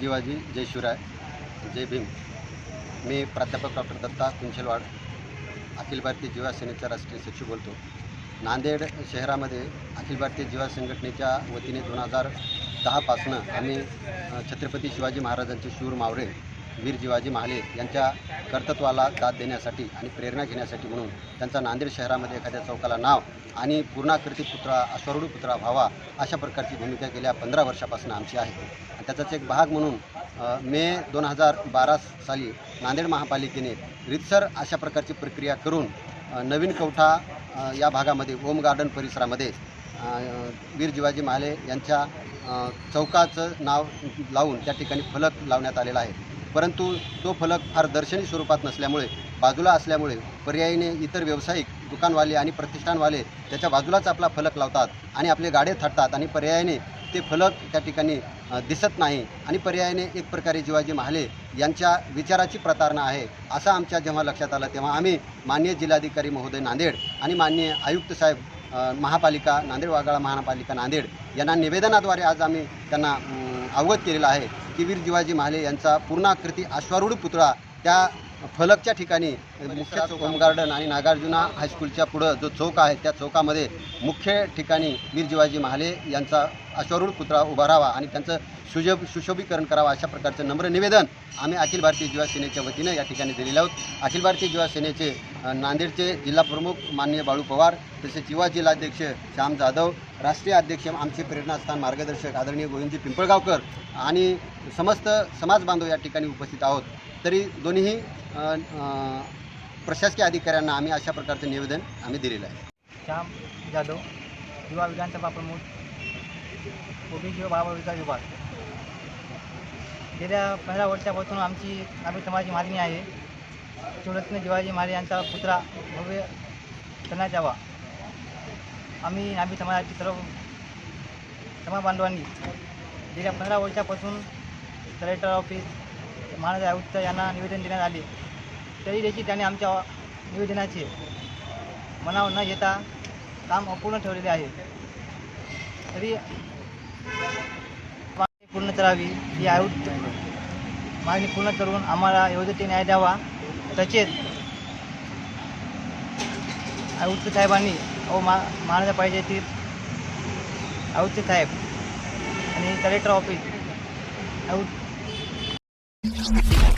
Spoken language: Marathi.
शिवाजी जय शिवराय जय भीम. मी प्राध्यापक डॉक्टर दत्ता कुंचलवाड अखिल भारतीय जीवा सेनेचा राष्ट्रीय सचिव बोलतो. नांदेड शहरामध्ये अखिल भारतीय जीवा संघटनेच्या वतीने दोन हजार दहापासनं आम्ही छत्रपती शिवाजी महाराजांचे शूर मावळे वीर जिवाजी महाले यांच्या कर्तृत्वाला दाद देण्यासाठी आणि प्रेरणा घेण्यासाठी म्हणून त्यांचा नांदेड शहरामध्ये एखाद्या चौकाला नाव आणि पूर्णाकृती पुतळा अश्वरूढ पुतळा व्हावा अशा प्रकारची भूमिका गेल्या पंधरा वर्षापासून आमची आहे. आणि त्याचाच एक भाग म्हणून मे दोन हजार बारा साली नांदेड महापालिकेने रितसर अशा प्रकारची प्रक्रिया करून नवीन कवठा या भागामध्ये ओम गार्डन परिसरामध्ये वीर जिवाजी महाले यांच्या चौकाचं नाव लावून त्या ठिकाणी फलक लावण्यात आलेला आहे. परंतु तो फलक फार दर्शनी स्वरूपात नसल्यामुळे बाजूला असल्यामुळे पर्यायीने इतर व्यावसायिक दुकानवाले आणि प्रतिष्ठानवाले त्याच्या बाजूलाच आपला फलक लावतात आणि आपले गाडे थाटतात आणि पर्यायाने ते फलक त्या ठिकाणी दिसत नाही आणि पर्यायाने एक प्रकारे जिवाजी महाले यांच्या विचाराची प्रतारणा आहे असं आमच्या जेव्हा लक्षात आलं तेव्हा आम्ही माननीय जिल्हाधिकारी महोदय नांदेड आणि माननीय आयुक्त साहेब महापालिका नांदेड वाघाळा महापालिका नांदेड यांना निवेदनाद्वारे आज आम्ही त्यांना अवगत केलेलं आहे की वीर जिवाजी महाले यांचा पूर्णाकृती अश्वारूढ पुतळा त्या फलकच्या ठिकाणी मुख्य होम गार्डन आणि नागार्जुना हायस्कूलच्या पुढं जो चौक आहे त्या चौकामध्ये मुख्य ठिकाणी वीर जिवाजी महाले यांचा अश्वारूढ पुतळा उभारावा आणि त्यांचं सुशोभ सुशोभीकरण करावं अशा प्रकारचं नम्र निवेदन आम्ही अखिल भारतीय युवा सेनेच्या वतीनं या ठिकाणी दिलेलं आहोत. अखिल भारतीय युवा सेनेचे नांदेडचे जिल्हा प्रमुख माननीय बाळू पवार तसेच युवा जिल्हाध्यक्ष श्याम जाधव राष्ट्रीय अध्यक्ष आमचे प्रेरणास्थान मार्गदर्शक आदरणीय गोविंदजी पिंपळगावकर आणि समस्त समाज बांधव या ठिकाणी उपस्थित आहोत. तरी दोन्हीही प्रशासकीय अधिकाऱ्यांना आम्ही अशा प्रकारचं निवेदन आम्ही दिलेलं आहे. श्याम जाधव युवा विधानसभा प्रमुख ओबीसी व बाबा विकास विभाग. गेल्या पंधरा वर्षापासून आमची आम्ही समाजाची मागणी आहे. शिवरत्न शिवाजी महाराज यांचा पुतळा भव्य करण्यात यावा. आम्ही आम्ही समाजाची सर्व समाजबांधवांनी गेल्या पंधरा वर्षापासून कलेक्टर ऑफिस महाराज आयुक्त यांना निवेदन देण्यात आले. तरी देखील त्यांनी आमच्या निवेदनाचे मनावर न घेता काम अपूर्ण ठेवलेले आहे. तरी मागणी पूर्ण करावी ही आयुक्त मागणी पूर्ण करून आम्हाला योग्य ते न्याय द्यावा. तसेच आयुक्त साहेबांनी व मा महाराजा पाहिजे ती आयुक्त साहेब आणि कलेक्टर ऑफिस आयुक्त Thank you